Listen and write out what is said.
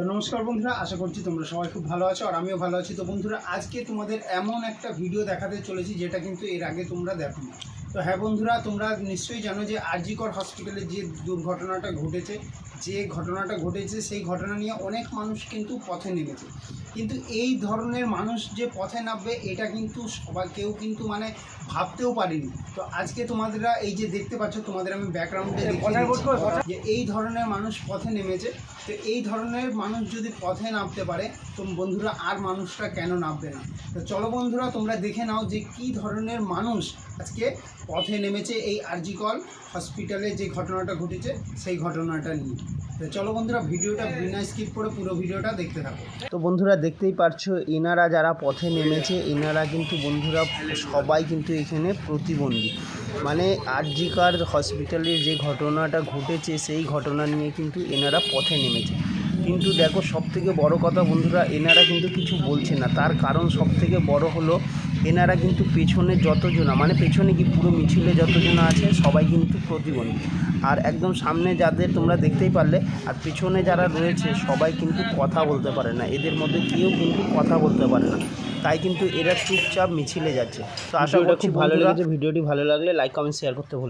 তো নমস্কার বন্ধুরা, আশা করছি তোমরা সবাই খুব ভালো আছো আর আমিও ভালো আছি। তো বন্ধুরা, আজকে তোমাদের এমন একটা ভিডিও দেখাতে চলেছি যেটা কিন্তু এর আগে তোমরা দেখো তো হ্যাঁ বন্ধুরা, তোমরা নিশ্চয়ই জানো যে আরজিকর হসপিটালে যে দুর্ঘটনাটা ঘটেছে যে ঘটনাটা ঘটেছে সেই ঘটনা নিয়ে অনেক মানুষ কিন্তু পথে নেমেছে। কিন্তু এই ধরনের মানুষ যে পথে নামবে এটা কিন্তু সবাই কেউ কিন্তু মানে ভাবতেও পারেনি। তো আজকে তোমাদেরা এই যে দেখতে পাচ্ছ তোমাদের আমি ব্যাকগ্রাউন্ডে যে এই ধরনের মানুষ পথে নেমেছে। তো এই ধরনের মানুষ যদি পথে নামতে পারে তো বন্ধুরা আর মানুষটা কেন নামবে না? তো চলো বন্ধুরা তোমরা দেখে নাও যে কি ধরনের মানুষ আজকে পথে নেমেছে এই আরজিকল হসপিটালে যে ঘটনাটা ঘটেছে সেই ঘটনাটা নিয়ে। চলো বন্ধুরা, ভিডিওটা বিনা স্কিপ করে পুরো ভিডিওটা দেখতে থাকো। তো বন্ধুরা, দেখতেই পারছ, এনারা যারা পথে নেমেছে, এনারা কিন্তু বন্ধুরা সবাই কিন্তু এখানে প্রতিবন্ধী। মানে আরজিকার হসপিটালের যে ঘটনাটা ঘটেছে, সেই ঘটনা নিয়ে কিন্তু এনারা পথে নেমেছে। কিন্তু দেখো সব থেকে বড় কথা বন্ধুরা, এনারা কিন্তু কিছু বলছে না। তার কারণ সব থেকে বড় হলো, এনারা কিন্তু পেছনে যতজনা মানে পেছনে কি পুরো মিছিলে যতজনা আছে, সবাই কিন্তু প্রতিবন্ধী। আর একদম সামনে যাদের তোমরা দেখতেই পারলে আর পিছনে যারা রয়েছে সবাই কিন্তু কথা বলতে পারে না। এদের মধ্যে কেউ কিন্তু কথা বলতে পারে না। তাই কিন্তু এরা চুপচাপ মিছিলে যাচ্ছে। তো আশা করছি ভালো লেগেছে। ভিডিওটি ভালো লাগলে লাইক কমেন্ট শেয়ার করতে ভুলো